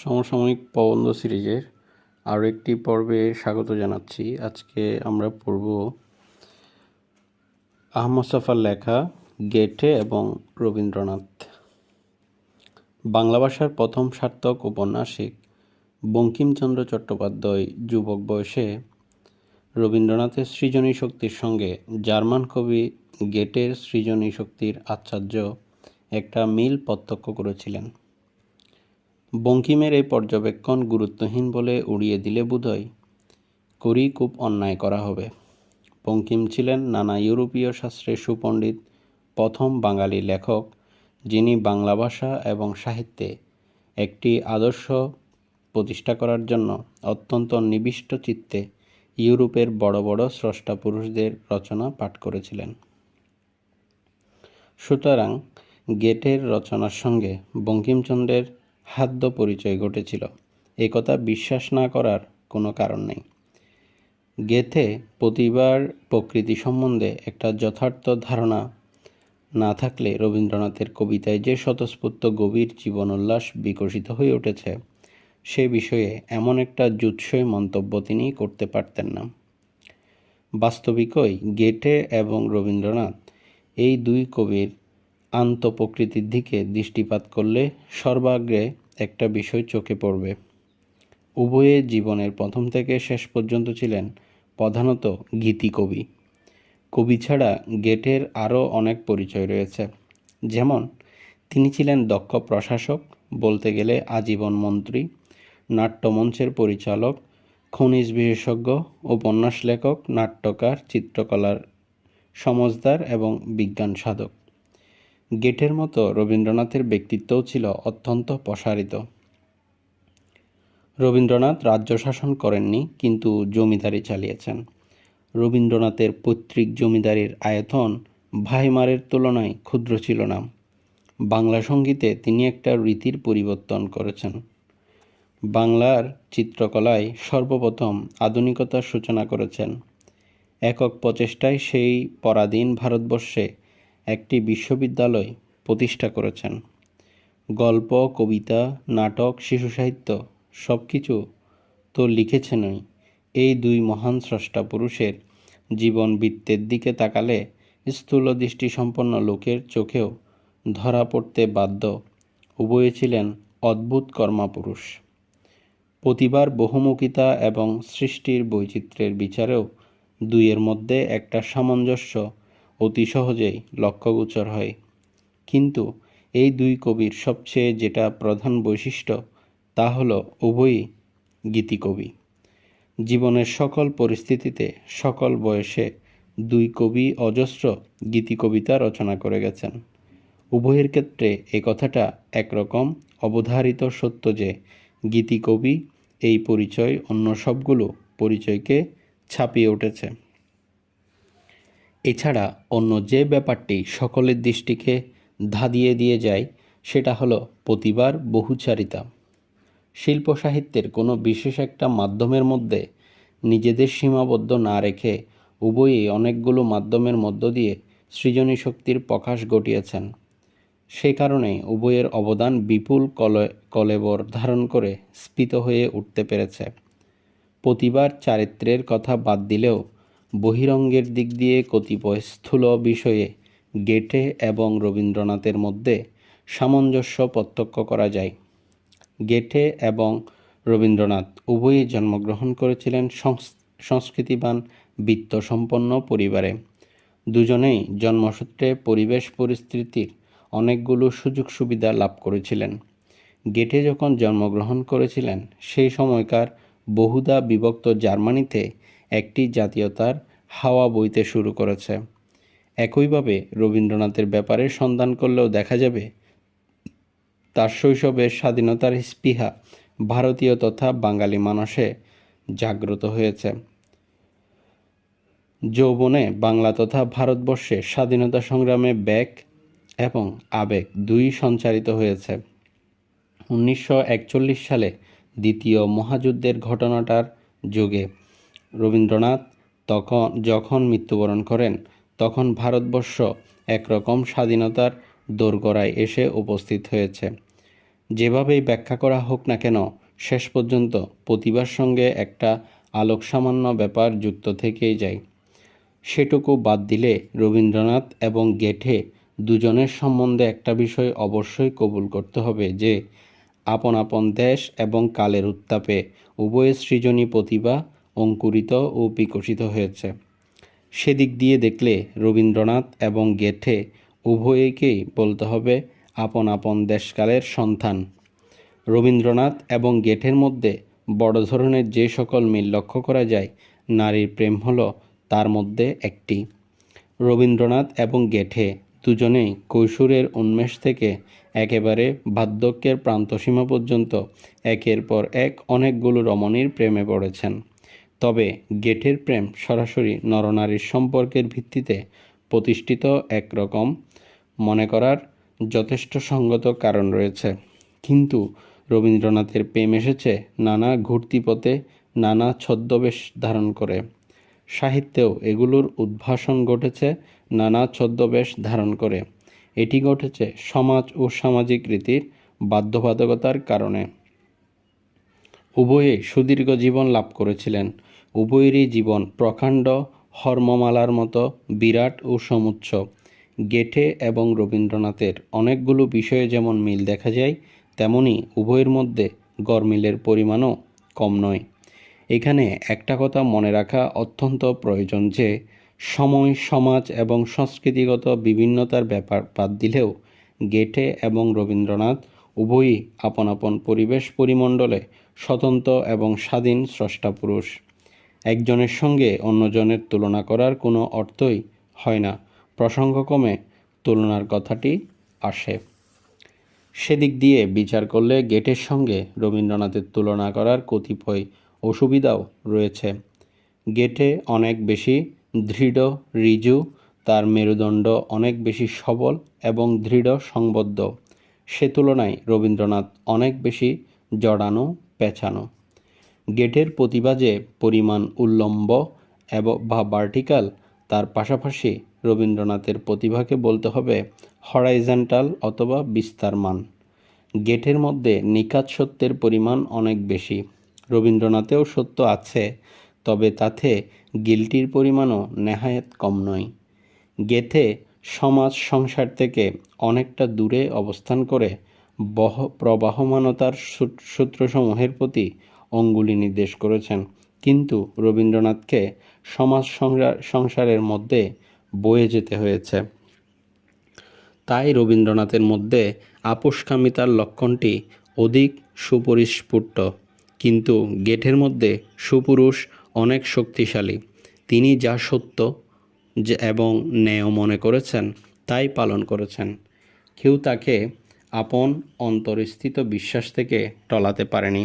সমসাময়িক প্রবন্ধ সিরিজের আরও একটি পর্বে স্বাগত জানাচ্ছি। আজকে আমরা পড়ব আহমদ সাফার লেখা গেটে এবং রবীন্দ্রনাথ। বাংলা ভাষার প্রথম সার্থক উপন্যাসিক বঙ্কিমচন্দ্র চট্টোপাধ্যায় যুবক বয়সে রবীন্দ্রনাথের সৃজনী শক্তির সঙ্গে জার্মান কবি গেটের সৃজনী শক্তির আশ্চর্য একটা মিল প্রত্যক্ষ করেছিলেন। বঙ্কিমের এই পর্যবেক্ষণ গুরুত্বহীন বলে উড়িয়ে দিলে বোধহয় করি খুব অন্যায় করা হবে। বঙ্কিম ছিলেন নানা ইউরোপীয় শাস্ত্রের সুপণ্ডিত, প্রথম বাঙালি লেখক, যিনি বাংলা ভাষা এবং সাহিত্যে একটি আদর্শ প্রতিষ্ঠা করার জন্য অত্যন্ত নিবিষ্ট চিত্তে ইউরোপের বড় বড় স্রষ্টা পুরুষদের রচনা পাঠ করেছিলেন। সুতরাং গেটের রচনার সঙ্গে বঙ্কিমচন্দ্রের হাদ্য পরিচয় ঘটেছিল। এ কথা বিশ্বাস না করার কোনো কারণ নেই। গেথে প্রতিবার প্রকৃতি সম্বন্ধে একটা যথার্থ ধারণা না থাকলে রবীন্দ্রনাথের কবিতায় যে স্বতঃস্ফূর্ত গভীর জীবন উল্লাস বিকশিত হয়ে উঠেছে, সে বিষয়ে এমন একটা জুৎসই মন্তব্য তিনি করতে পারতেন না। বাস্তবিকই গেটে এবং রবীন্দ্রনাথ এই দুই কবির আন্তঃপ্রকৃতির দিকে দৃষ্টিপাত করলে সর্বাগ্রে একটা বিষয় চোখে পড়বে। উভয়ে জীবনের প্রথম থেকে শেষ পর্যন্ত ছিলেন প্রধানত গীতি কবি। কবি ছাড়া গেটের আরও অনেক পরিচয় রয়েছে। যেমন, তিনি ছিলেন দক্ষ প্রশাসক, বলতে গেলে আজীবন মন্ত্রী, নাট্যমঞ্চের পরিচালক, খনিজ বিশেষজ্ঞ, উপন্যাস লেখক, নাট্যকার, চিত্রকলার সমজদার এবং বিজ্ঞান সাধক। গেটের মতো রবীন্দ্রনাথের ব্যক্তিত্বও ছিল অত্যন্ত প্রসারিত। রবীন্দ্রনাথ রাজ্য শাসন করেননি, কিন্তু জমিদারি চালিয়েছেন। রবীন্দ্রনাথের পৈতৃক জমিদারির আয়তন ভাইমারের তুলনায় ক্ষুদ্র ছিল না। বাংলা সঙ্গীতে তিনি একটা রীতির পরিবর্তন করেছেন। বাংলার চিত্রকলায় সর্বপ্রথম আধুনিকতার সূচনা করেছেন। একক প্রচেষ্টায় সেই পরাধীন ভারতবর্ষে একটি বিশ্ববিদ্যালয় প্রতিষ্ঠা করেছেন। গল্প, কবিতা, নাটক, শিশু সাহিত্য সব কিছু তো লিখেছেনই এই দুই মহান স্রষ্টা পুরুষের জীবন বৃত্তের দিকে তাকালে স্থূল দৃষ্টিসম্পন্ন লোকের চোখেও ধরা পড়তে বাধ্য উভয়ে ছিলেন অদ্ভুত কর্মাপুরুষ প্রতিবার বহুমুখিতা এবং সৃষ্টির বৈচিত্র্যের বিচারেও দুইয়ের মধ্যে একটা সামঞ্জস্য অতি সহজেই লক্ষ্যগোচর হয়। কিন্তু এই দুই কবির সবচেয়ে যেটা প্রধান বৈশিষ্ট্য, তা হল উভয়ই গীতিকবি। জীবনের সকল পরিস্থিতিতে সকল বয়সে দুই কবি অজস্র গীতিকবিতা রচনা করে গেছেন। উভয়ের ক্ষেত্রে এ কথাটা একরকম অবধারিত সত্য যে, গীতিকবি এই পরিচয় অন্য সবগুলো পরিচয়কে ছাপিয়ে উঠেছে। এছাড়া অন্য যে ব্যাপারটি সকলের দৃষ্টিকে ধাঁধিয়ে দিয়ে যায়, সেটা হলো প্রতিবার বহুচারিতা। শিল্প সাহিত্যের কোনো বিশেষ একটা মাধ্যমের মধ্যে নিজেদের সীমাবদ্ধ না রেখে উভয়ই অনেকগুলো মাধ্যমের মধ্য দিয়ে সৃজনী শক্তির প্রকাশ ঘটিয়েছেন। সে কারণে উভয়ের অবদান বিপুল কলে, কলেবর ধারণ করে স্ফীত হয়ে উঠতে পেরেছে। প্রতিবার চারিত্রের কথা বাদ দিলেও বহিরঙ্গের দিক দিয়ে কতিপয় স্থূল বিষয়ে গেটে এবং রবীন্দ্রনাথের মধ্যে সামঞ্জস্য প্রত্যক্ষ করা যায়। গেটে এবং রবীন্দ্রনাথ উভয়ই জন্মগ্রহণ করেছিলেন সংস্কৃতিবান, বিত্তসম্পন্ন পরিবারে। দুজনেই জন্মসূত্রে পরিবেশ পরিস্থিতির অনেকগুলো সুযোগ সুবিধা লাভ করেছিলেন। গেটে যখন জন্মগ্রহণ করেছিলেন, সেই সময়কার বহুদা বিভক্ত জার্মানিতে একটি জাতীয়তার হাওয়া বইতে শুরু করেছে। একইভাবে রবীন্দ্রনাথের ব্যাপারে সন্ধান করলেও দেখা যাবে, তার শৈশবের স্বাধীনতার স্পৃহা ভারতীয় তথা বাঙালি মানুষে জাগ্রত হয়েছে। যৌবনে বাংলা তথা ভারতবর্ষে স্বাধীনতা সংগ্রামে ব্যাগ এবং আবেগ দুই সঞ্চারিত হয়েছে। উনিশশো একচল্লিশ সালে দ্বিতীয় মহাযুদ্ধের ঘটনাটার যুগে রবীন্দ্রনাথ তখন যখন মৃত্যুবরণ করেন, তখন ভারতবর্ষ একরকম স্বাধীনতার দোরগোড়ায় এসে উপস্থিত হয়েছে। যেভাবেই ব্যাখ্যা করা হোক না কেন, শেষ পর্যন্ত প্রতিভার সঙ্গে একটা আলোক সামান্য ব্যাপার যুক্ত থেকেই যায়। সেটুকু বাদ দিলে রবীন্দ্রনাথ এবং গেঠে দুজনের সম্বন্ধে একটা বিষয় অবশ্যই কবুল করতে হবে যে, আপন আপন দেশ এবং কালের উত্তাপে উভয়ের সৃজনী প্রতিভা অঙ্কুরিত ও বিকশিত হয়েছে। সেদিক দিয়ে দেখলে রবীন্দ্রনাথ এবং গেঠে উভয়কেই বলতে হবে আপন আপন দেশকালের সন্তান। রবীন্দ্রনাথ এবং গেঠের মধ্যে বড় ধরনের যে সকল মিল লক্ষ্য করা যায়, নারীর প্রেম হল তার মধ্যে একটি। রবীন্দ্রনাথ এবং গেঠে দুজনেই কৈশোরের উন্মেষ থেকে একেবারে বার্ধক্যের প্রান্তসীমা পর্যন্ত একের পর এক অনেকগুলো রমণীর প্রেমে পড়েছেন। তবে গেটের প্রেম সরাসরি নরনারীর সম্পর্কের ভিত্তিতে প্রতিষ্ঠিত একরকম মনে করার যথেষ্ট সঙ্গত কারণ রয়েছে। কিন্তু রবীন্দ্রনাথের প্রেম এসেছে নানা ঘূর্তিপথে নানা ছদ্মবেশ ধারণ করে। সাহিত্যেও এগুলোর উদ্ভাসন ঘটেছে নানা ছদ্মবেশ ধারণ করে। এটি ঘটেছে সমাজ ও সামাজিক রীতির বাধ্যবাধকতার কারণে। উভয়ে সুদীর্ঘ জীবন লাভ করেছিলেন। উভয়েরই জীবন প্রকাণ্ড হর্মমালার মতো বিরাট ও সমুচ্চ। গেটে এবং রবীন্দ্রনাথের অনেকগুলো বিষয়ে যেমন মিল দেখা যায়, তেমনি উভয়ের মধ্যে গরমিলের পরিমাণও কম নয়। এখানে একটা কথা মনে রাখা অত্যন্ত প্রয়োজন যে, সময়, সমাজ এবং সংস্কৃতিগত বিভিন্নতার ব্যাপার বাদ দিলেও গেটে এবং রবীন্দ্রনাথ উভয়ই আপন আপন পরিবেশ পরিমণ্ডলে স্বতন্ত্র এবং স্বাধীন স্রষ্টা পুরুষ। একজনের সঙ্গে অন্যজনের তুলনা করার কোনো অর্থই হয় না। প্রসঙ্গক্রমে তুলনার কথাটি আসে। সেদিক দিয়ে বিচার করলে গেটের সঙ্গে রবীন্দ্রনাথের তুলনা করার কতিপয় অসুবিধাও রয়েছে। গেটে অনেক বেশি দৃঢ় ঋজু তার মেরুদণ্ড অনেক বেশি সবল এবং দৃঢ়, সংবদ্ধ। সে তুলনায় রবীন্দ্রনাথ অনেক বেশি জড়ানো পেঁচানো গেটের প্রতিভা যে পরিমাণ উল্লম্ব এবং বা ভার্টিক্যাল তার পাশাপাশি রবীন্দ্রনাথের প্রতিভাকে বলতে হবে হরাইজেন্টাল অথবা বিস্তারমান। গেটের মধ্যে নিখাত সত্যের পরিমাণ অনেক বেশি। রবীন্দ্রনাথেও সত্য আছে, তবে তাতে গিল্টির পরিমাণও নেহায়েত কম নয়। গেথে সমাজ সংসার থেকে অনেকটা দূরে অবস্থান করে বহ, প্রবাহমানতার সূত্রসমূহের প্রতি অঙ্গুলি নির্দেশ করেছেন। কিন্তু রবীন্দ্রনাথকে সমাজ সংসারের মধ্যে বয়ে যেতে হয়েছে। তাই রবীন্দ্রনাথের মধ্যে আপোষকামিতার লক্ষণটি অধিক সুপরিস্ফুট। কিন্তু গেটের মধ্যে সুপুরুষ অনেক শক্তিশালী। তিনি যা সত্য এবং ন্যায় মনে করেছেন, তাই পালন করেছেন। কেউ তাকে আপন অন্তরস্থিত বিশ্বাস থেকে টলাতে পারেনি।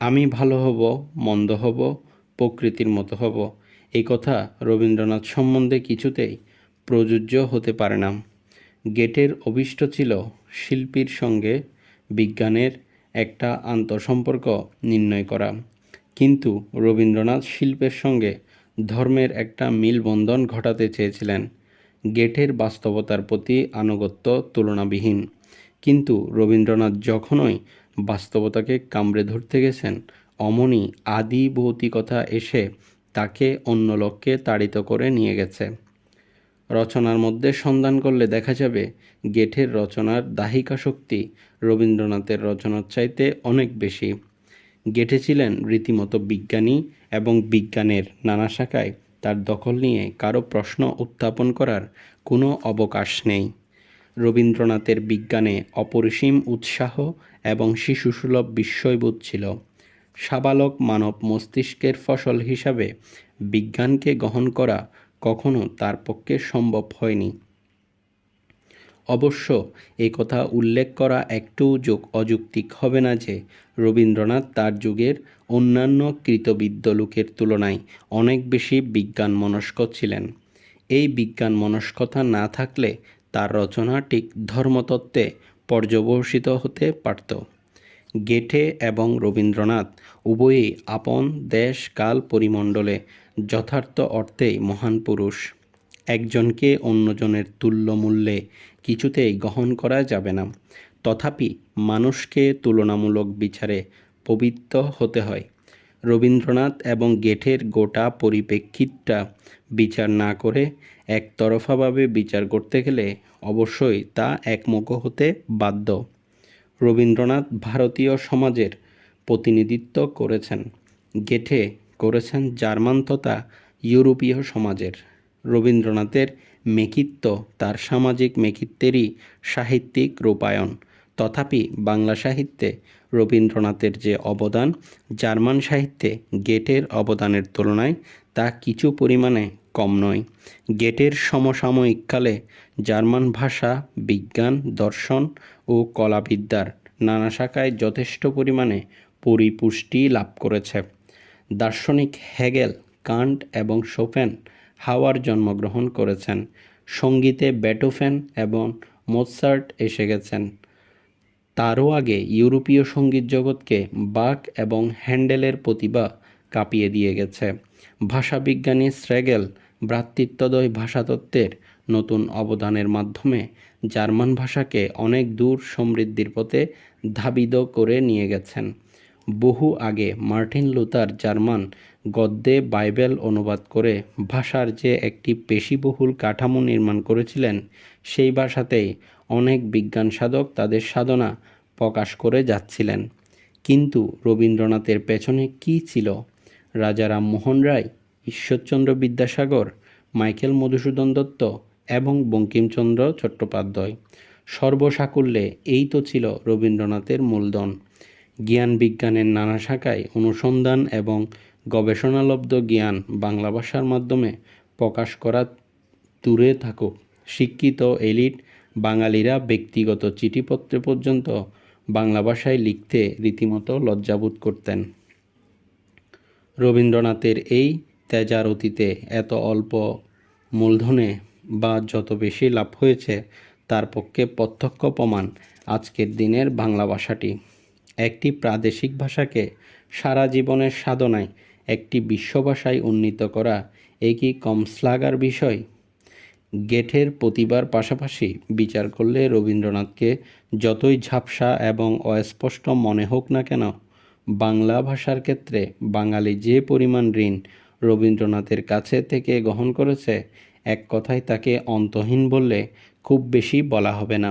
আমি ভালো হব, মন্দ হব, প্রকৃতির মতো হব। এই কথা রবীন্দ্রনাথ সম্বন্ধে কিছুতেই প্রযোজ্য হতে পারে না। গেটের অভিষ্ট ছিল শিল্পীর সঙ্গে বিজ্ঞানের একটা আন্তঃসম্পর্ক নির্ণয় করা। কিন্তু রবীন্দ্রনাথ শিল্পের সঙ্গে ধর্মের একটা মিলবন্ধন ঘটাতে চেয়েছিলেন। গেটের বাস্তবতার প্রতি আনুগত্য তুলনাবিহীন। কিন্তু রবীন্দ্রনাথ যখনই বাস্তবতাকে কামড়ে ধরতে গেছেন, অমনি আদি ভৌতিকতা এসে তাকে অন্য লক্ষ্যে তাড়িত করে নিয়ে গেছে। রচনার মধ্যে সন্ধান করলে দেখা যাবে, গেঠের রচনার দাহিকা শক্তি রবীন্দ্রনাথের রচনার চাইতে অনেক বেশি। গেঠে ছিলেন রীতিমতো বিজ্ঞানী এবং বিজ্ঞানের নানা শাখায় তার দখল নিয়ে কারও প্রশ্ন উত্থাপন করার কোনো অবকাশ নেই। রবীন্দ্রনাথের বিজ্ঞানে অপরিসীম উৎসাহ এবং শিশুসুলভ বিস্ময়বোধ ছিল। সাবালক মানব মস্তিষ্কের ফসল হিসাবে বিজ্ঞানকে গ্রহণ করা কখনো তার পক্ষে সম্ভব হয়নি। অবশ্য এ কথা উল্লেখ করা একটু যোগ অযৌক্তিক হবে না যে রবীন্দ্রনাথ তার যুগের অন্যান্য কৃতবিদ্য লোকের তুলনায় অনেক বেশি বিজ্ঞান মনস্ক ছিলেন। এই বিজ্ঞান মনস্কতা না থাকলে তার রচনা ঠিক ধর্মতত্ত্বে পর্যবসিত হতে পারত। গেটে এবং রবীন্দ্রনাথ উভয়ই আপন দেশ কাল পরিমণ্ডলে যথার্থ অর্থেই মহান পুরুষ। একজনকে অন্যজনের তুল্য মূল্যে কিছুতেই গ্রহণ করা যাবে না। তথাপি মানুষকে তুলনামূলক বিচারে পবিত্র হতে হয়। রবীন্দ্রনাথ এবং গেটের গোটা পরিপ্রেক্ষিতটা বিচার না করে একতরফাভাবে বিচার করতে গেলে অবশ্যই তা একমুখ হতে বাধ্য। রবীন্দ্রনাথ ভারতীয় সমাজের প্রতিনিধিত্ব করেছেন গেটে করেছেন জার্মান তথা ইউরোপীয় সমাজের। রবীন্দ্রনাথের মেকিত্ব তার সামাজিক মেকিত্বেরই সাহিত্যিক রূপায়ণ। তথাপি বাংলা সাহিত্যে রবীন্দ্রনাথের যে অবদান, জার্মান সাহিত্যে গেটের অবদানের তুলনায় তা কিছু পরিমাণে কম নয়। গেটের সমসাময়িককালে জার্মান ভাষা, বিজ্ঞান, দর্শন ও কলাবিদ্যার নানা শাখায় যথেষ্ট পরিমাণে পরিপুষ্টি লাভ করেছে। দার্শনিক হেগেল, কান্ট এবং সোফেন হাওয়ার জন্মগ্রহণ করেছেন। সঙ্গীতে বেটোফেন এবং মোৎসার্ট এসে গেছেন। তারও আগে ইউরোপীয় সংগীত জগৎকে বাক এবং হ্যান্ডেলের প্রতিভা কাঁপিয়ে দিয়ে গেছে। ভাষাবিজ্ঞানী শ্রেগেল ভ্রাতৃত্বদয় ভাষাতত্ত্বের নতুন অবদানের মাধ্যমে জার্মান ভাষাকে অনেক দূর সমৃদ্ধির পথে ধাবিত করে নিয়ে গেছেন। বহু আগে মার্টিন লুথার জার্মান গদ্যে বাইবেল অনুবাদ করে ভাষার যে একটি পেশিবহুল কাঠামো নির্মাণ করেছিলেন, সেই ভাষাতেই অনেক বিজ্ঞান সাধক তাদের সাধনা প্রকাশ করে যাচ্ছিলেন। কিন্তু রবীন্দ্রনাথের পেছনে কী ছিল রাজা রামমোহন রায়, ঈশ্বরচন্দ্র বিদ্যাসাগর, মাইকেল মধুসূদন দত্ত এবং বঙ্কিমচন্দ্র চট্টোপাধ্যায়। সর্বসাকুল্যে এই তো ছিল রবীন্দ্রনাথের মূলধন। জ্ঞান বিজ্ঞানের নানা শাখায় অনুসন্ধান এবং গবেষণালব্ধ জ্ঞান বাংলা ভাষার মাধ্যমে প্রকাশ করা দূরে থাকুক শিক্ষিত এলিট বাঙালিরা ব্যক্তিগত চিঠিপত্রে পর্যন্ত বাংলা ভাষায় লিখতে রীতিমতো লজ্জাবোধ করতেন। রবীন্দ্রনাথের এই তেজার অতীতে এত অল্প মূলধনে বা যত বেশি লাভ হয়েছে, তার পক্ষে প্রত্যক্ষ প্রমাণ আজকের দিনের বাংলা ভাষাটি। একটি প্রাদেশিক ভাষাকে সারা জীবনের সাধনায় একটি বিশ্বভাষায় উন্নীত করা এ কি কম শ্লাঘার বিষয়? গেটের প্রতিবার পাশাপাশি বিচার করলে রবীন্দ্রনাথকে যতই ঝাপসা এবং অস্পষ্ট মনে হোক না কেন বাংলা ভাষার ক্ষেত্রে বাঙালি যে পরিমাণ ঋণ রবীন্দ্রনাথের কাছে থেকে গ্রহণ করেছে, এক কথায় তাকে অন্তহীন বললে খুব বেশি বলা হবে না।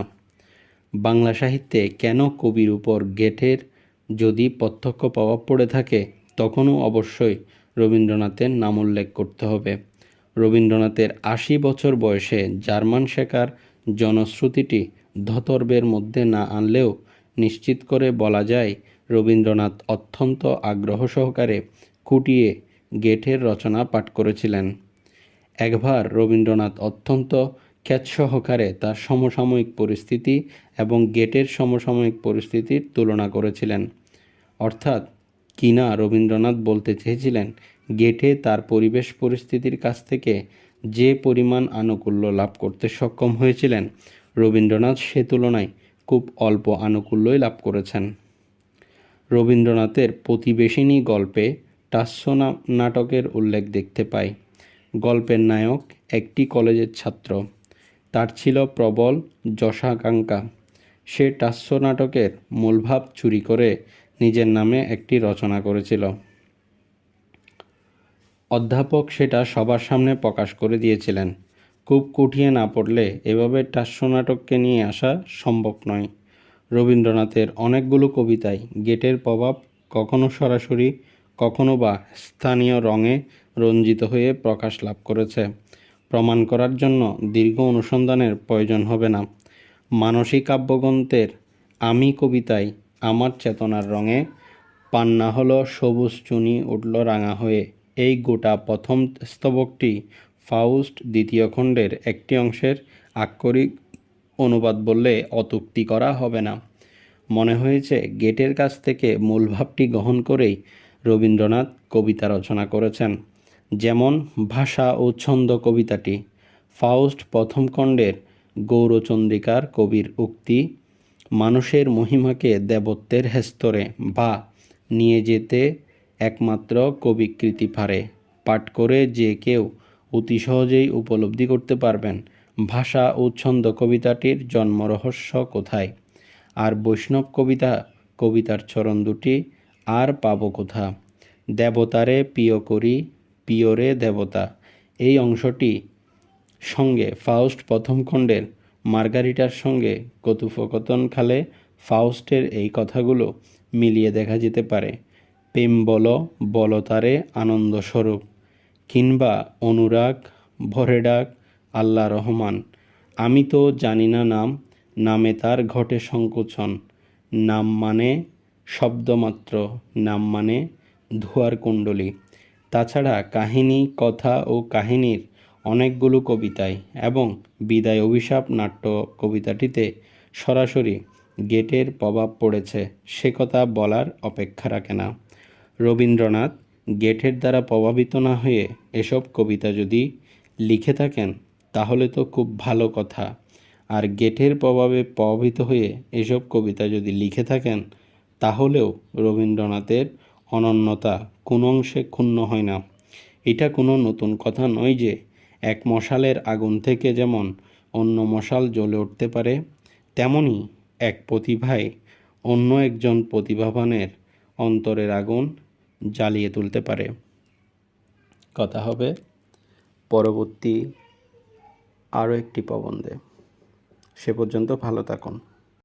বাংলা সাহিত্যে কেন কবির উপর গেটের যদি প্রত্যক্ষ প্রভাব পড়ে থাকে, তখনও অবশ্যই রবীন্দ্রনাথের নাম উল্লেখ করতে হবে। রবীন্দ্রনাথের আশি বছর বয়সে জার্মান শেখার জনশ্রুতিটি ধতর্বের মধ্যে না আনলেও নিশ্চিত করে বলা যায় রবীন্দ্রনাথ অত্যন্ত আগ্রহ সহকারে খুঁটিয়ে গেটের রচনা পাঠ করেছিলেন। একবার রবীন্দ্রনাথ অত্যন্ত খ্যাত সহকারে তার সমসাময়িক পরিস্থিতি এবং গেটের সমসাময়িক পরিস্থিতির তুলনা করেছিলেন। অর্থাৎ কিনা রবীন্দ্রনাথ বলতে চেয়েছিলেন গেটে তার পরিবেশ পরিস্থিতির কাছ থেকে যে পরিমাণ আনুকূল্য লাভ করতে সক্ষম হয়েছিলেন, রবীন্দ্রনাথ সে তুলনায় খুব অল্প আনুকূল্যই লাভ করেছেন। রবীন্দ্রনাথের প্রতিবেশিনী গল্পে টাস্য নাটকের উল্লেখ দেখতে পাই। গল্পের নায়ক একটি কলেজের ছাত্র। তার ছিল প্রবল যশাকাঙ্ক্ষা। সে টাস্য নাটকের মূলভাব চুরি করে নিজের নামে একটি রচনা করেছিল। অধ্যাপক সেটা সবার সামনে প্রকাশ করে দিয়েছিলেন। খুব কুঠিয়ে না পড়লে এভাবে টাস্য নাটককে নিয়ে আসা সম্ভব নয়। রবীন্দ্রনাথের অনেকগুলো কবিতায় গেটের প্রভাব কখনো সরাসরি, কখনো বা স্থানীয় রঙে রঞ্জিত হয়ে প্রকাশ লাভ করেছে। প্রমাণ করার জন্য দীর্ঘ অনুসন্ধানের প্রয়োজন হবে না। মানসিক কাব্যগ্রন্থের আমি কবিতায় আমার চেতনার রঙে পান্না হলো সবুজ চুনি উঠল রাঙা হয়ে। এই গোটা প্রথম স্তবকটি ফাউস্ট দ্বিতীয় খণ্ডের একটি অংশের আক্ষরিক অনুবাদ বললে অতুক্তি করা হবে না। মনে হয়েছে গেটের কাছ থেকে মূল ভাবটি গ্রহণ করেই রবীন্দ্রনাথ কবিতা রচনা করেছেন। যেমন ভাষা ও ছন্দ কবিতাটি, ফাউস্ট প্রথম খণ্ডের গৌরচন্দ্রিকার কবির উক্তি, মানুষের মহিমাকে দেবত্বের হেস্তরে বা নিয়ে যেতে একমাত্র কবিকৃতি পারে পাঠ করে যে কেউ অতি সহজেই উপলব্ধি করতে পারবেন। ভাষা ও ছন্দ কবিতাটির জন্মরহস্য কোথায়? আর বৈষ্ণব কবিতা, কবিতার চরণ দুটি আর পাবো কোথা? দেবতারে প্রিয় করি, প্রিয়রে দেবতা। এই অংশটি সঙ্গে ফাউস্ট প্রথম খণ্ডের মার্গারিটার সঙ্গে কথোপকথন খালে ফাউস্টের এই কথাগুলো মিলিয়ে দেখা যেতে পারে। প্রেম বল বলতারে আনন্দস্বরূপ কিংবা অনুরাগ ভরে ডাক আল্লাহ রহমান। আমি তো জানি না নাম, নামে তার ঘটে সংকোচন। নাম মানে শব্দমাত্র, নাম মানে ধোয়ার কুণ্ডলী। তাছাড়া কাহিনী, কথা ও কাহিনীর অনেকগুলো কবিতায় এবং বিদায় অভিশাপ নাট্য কবিতাটিতে সরাসরি গেটের প্রভাব পড়েছে, সে কথা বলার অপেক্ষা রাখে না। রবীন্দ্রনাথ, গেটের দ্বারা প্রভাবিত না হয়ে এসব কবিতা যদি লিখে থাকেন তাহলে তো খুব ভালো কথা। আর গেটের প্রভাবে প্রভাবিত হয়ে এসব কবিতা যদি লিখে থাকেন, তাহলেও রবীন্দ্রনাথের অনন্যতা কোনো অংশে ক্ষুণ্ণ হয় না। এটা কোনো নতুন কথা নয় যে এক মশালের আগুন থেকে যেমন অন্য মশাল জ্বলে উঠতে পারে, তেমনি এক প্রতিভায় অন্য একজন প্রতিভাবানের অন্তরের আগুন জ্বালিয়ে তুলতে পারে। কথা হবে পরবর্তী আরও একটি প্রবন্ধে সে পর্যন্ত ভালো থাকুন।